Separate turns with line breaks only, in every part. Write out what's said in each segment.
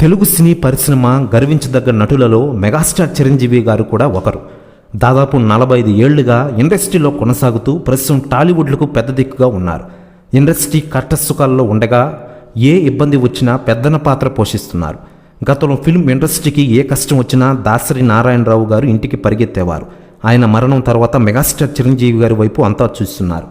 తెలుగు సినీ పరిశ్రమ గర్వించదగ్గ నటులలో మెగాస్టార్ చిరంజీవి గారు కూడా ఒకరు. దాదాపు నలభై ఐదు ఏళ్ళుగా ఇండస్ట్రీలో కొనసాగుతూ ప్రస్తుతం టాలీవుడ్లకు పెద్ద దిక్కుగా ఉన్నారు. ఇండస్ట్రీ కట్టసుఖాల్లో ఉండగా ఏ ఇబ్బంది వచ్చినా పెద్దన పాత్ర పోషిస్తున్నారు. గతంలో ఫిల్మ్ ఇండస్ట్రీకి ఏ కష్టం వచ్చినా దాసరి నారాయణరావు గారు ఇంటికి పరిగెత్తేవారు. ఆయన మరణం తర్వాత మెగాస్టార్ చిరంజీవి గారి వైపు అంతా చూస్తున్నారు.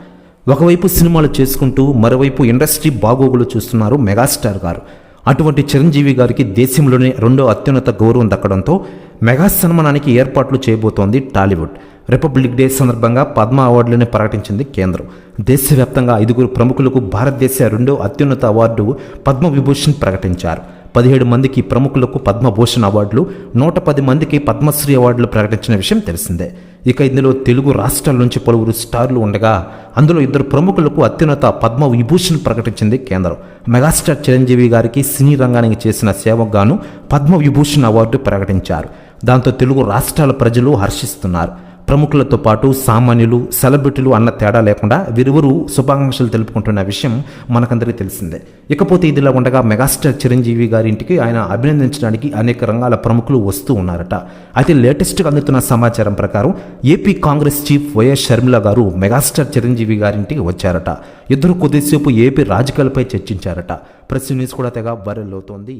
ఒకవైపు సినిమాలు చేసుకుంటూ మరోవైపు ఇండస్ట్రీ బాగోగులు చూస్తున్నారు మెగాస్టార్ గారు. అటువంటి చిరంజీవి గారికి దేశంలోనే రెండో అత్యున్నత గౌరవం దక్కడంతో మెగా సన్మానానికి ఏర్పాట్లు చేయబోతోంది టాలీవుడ్. రిపబ్లిక్ డే సందర్భంగా పద్మ అవార్డులను ప్రకటించింది కేంద్రం. దేశవ్యాప్తంగా ఐదుగురు ప్రముఖులకు భారతదేశ రెండో అత్యున్నత అవార్డు పద్మవిభూషణ్ ప్రకటించారు. పదిహేడు మందికి ప్రముఖులకు పద్మభూషణ్ అవార్డులు నూట పది మందికి పద్మశ్రీ అవార్డులు ప్రకటించిన విషయం తెలిసిందే. ఇక ఇందులో తెలుగు రాష్ట్రాల నుంచి పలువురు స్టార్లు ఉండగా అందులో ఇద్దరు ప్రముఖులకు అత్యున్నత పద్మ విభూషణ్ ప్రకటించింది కేంద్రం. మెగాస్టార్ చిరంజీవి గారికి సినీ రంగానికి చేసిన సేవకు గాను పద్మ విభూషణ్ అవార్డు ప్రకటించారు. దాంతో తెలుగు రాష్ట్రాల ప్రజలు హర్షిస్తున్నారు. ప్రముఖులతో పాటు సామాన్యులు సెలబ్రిటీలు అన్న తేడా లేకుండా వీరిరువురు శుభాకాంక్షలు తెలుపుకుంటున్న విషయం మనకందరికీ తెలిసిందే. ఇకపోతే ఇదిలా ఉండగా మెగాస్టార్ చిరంజీవి గారి ఇంటికి ఆయన అభినందించడానికి అనేక రంగాల ప్రముఖులు వస్తూ ఉన్నారట. అయితే లేటెస్ట్గా అందుతున్న సమాచారం ప్రకారం AP Congress chief YS Sharmila గారు మెగాస్టార్ చిరంజీవి గారింటికి వచ్చారట. ఇద్దరు కొద్దిసేపు ఏపీ రాజకీయాలపై చర్చించారట. ప్రెస్ న్యూస్ కూడా తెగ వైరల్ అవుతోంది.